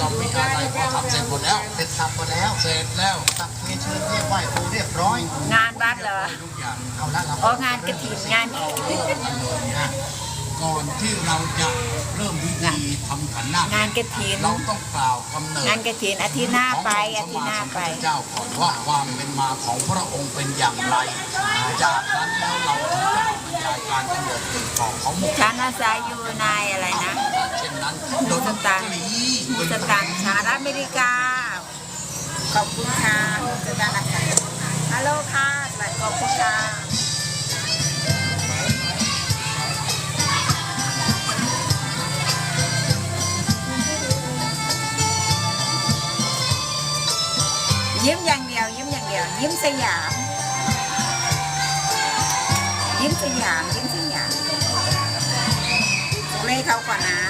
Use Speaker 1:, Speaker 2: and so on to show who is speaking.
Speaker 1: ต้องมีอะไรพอทำเสร็จหมดแล้ว
Speaker 2: เสร็จสับหมดแล้ว
Speaker 1: เสร็จแล้ว
Speaker 2: ตักเทเชิญเรียกไหว้ครูเรียบร้อย
Speaker 3: งานวัดเหรอ
Speaker 1: ทุกอย่าง
Speaker 2: เอาละเรา
Speaker 3: อ๋องานกระถิ่นงาน
Speaker 1: เราเริ่มกันเลยนะก่อนที่เราจะเริ่มพิธีทำขันหน้างา
Speaker 3: นกระถิน
Speaker 1: เราต้องกล่าวกำเนิด
Speaker 3: งานกระถินอาทิตย์หน้าไปอาทิตย์หน้าไป
Speaker 1: ของพระสัมพุทธเจ้าก่อนว่าความเป็นมาของพระองค์เป็นอย่างไร จากนั้นแล้วเราถึงจะมาบรรยายการกำเนิดเกิดของเขาหมด
Speaker 3: ชั้นอาศัยอยู่ในอะไรนะ
Speaker 1: เช่นนั้น
Speaker 3: มูสตัง
Speaker 1: ดนตรี
Speaker 3: มูสตังสหรัฐอเมริกา ขอบคุณค่ะมูสตังคะฮัลโหลค่ะสวัสดีขอบคุณค่ะยิ้มอย่างเดียวยิ้มอย่างเดียว ยิ้มสยาม ยิ้มสยามยิ้มสยามเล่เขาก่อนนะ